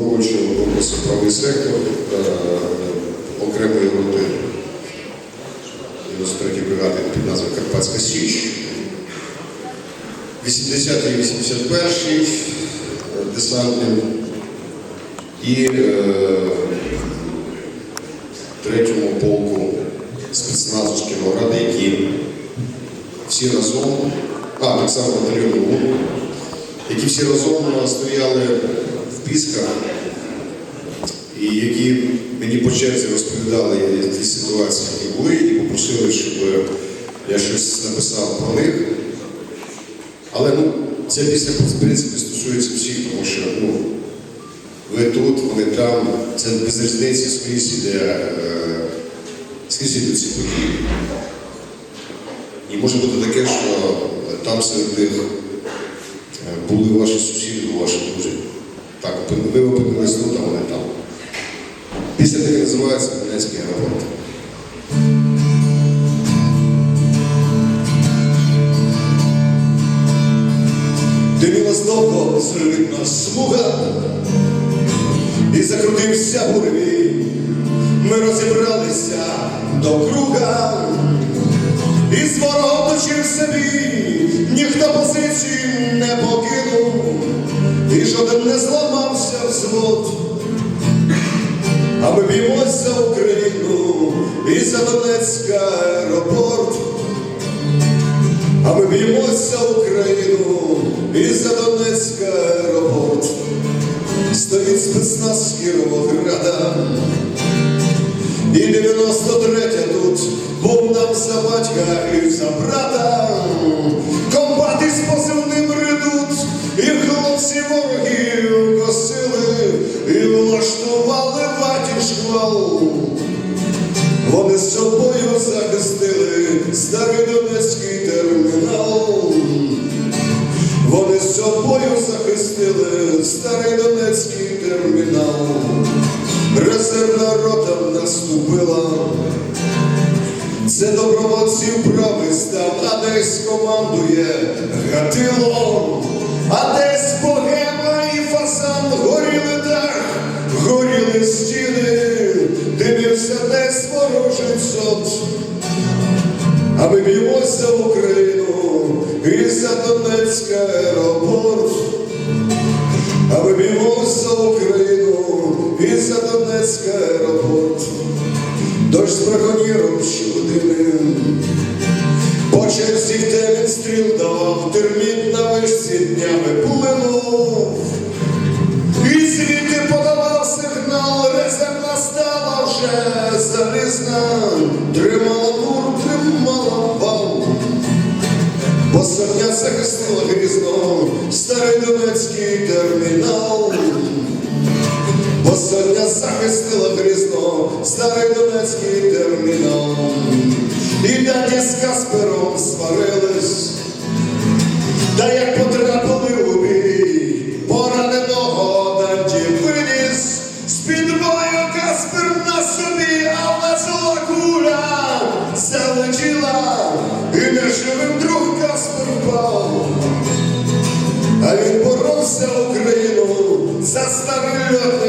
обслуговуючого корпусу правий сектор е, окремої роти 93 бригади під назвою Карпатська Січ. 80-й і 81-й десантним і е, третьому полку спецназу з Кіровограда, які всі разом, а так само батальйон УГУ, які всі разом е, стояли в Пісках і які мені по черзі розповідали ті ситуації, які були, і попросили, щоб я щось написав про них. Але ну, ця пісня, в принципі, стосується всіх, тому що ну, ви тут, вони там, це без різниці скрізь іде, е, скрізь ідуть ці події. І може бути таке, що там серед них е, були ваші сусіди, ваші друзі. Так, ви опинились тут, а вони там. Пісня так називається Донецький аеропорт. Дивилась довго зривітна смуга, і закрутився буревій. Ми розібралися до круга, і з ворогом точився бій, ніхто позиції не покинув, і жоден не зламався взвод. А ми б'ємось за Україну і за Донецький аеропорт. А ми б'ємось за Україну і за Донецький аеропорт. Стоїть спецназ Кіровограда. І 93-я тут був нам за батька Резервна рота наступила. Це добровольців правий став, а десь командує Гатило, а десь богема і фасан горіли дах, горіли стіни, дивився десь ворожий сот. А ми б'ємось за Україну і за Донецький аеропорт. А ми б'ємось за Україну Донецький аеропорт. Дощ з браконьєром щодини. По черзі в те він стріл давав, терміт на вишці днями плинув. І звідти подавав сигнал, резервна стала вже залізна, тримала мур, тримала вал. Посадня захистила грізно, старий Донецький термінал. Посадня захистила грізно, старий Донецький термінал. І дані з Каспером сварились, та як потрапили у бій, пораненого Данті виніс, з-під бою Каспер на собі, а в нас куля залетіла, і неживим друг Каспер впав. А він боровся Україну за старий льотний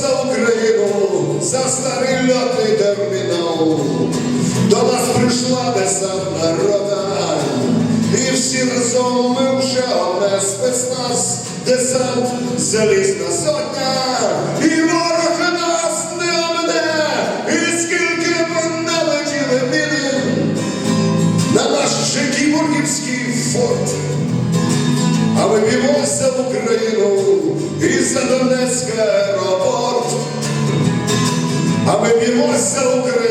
боровся Україну за старий льотний термінал. До нас прийшла десантна рота, і всі разом ми вже одне спецназ, десант, залізна сотня, і ворог нас не обне, і скільки б не летіли міни на наш Жекібургівський форт. А ми б'ємося в Україну і за Донецький аеропорт. А ми б'ємося в Україну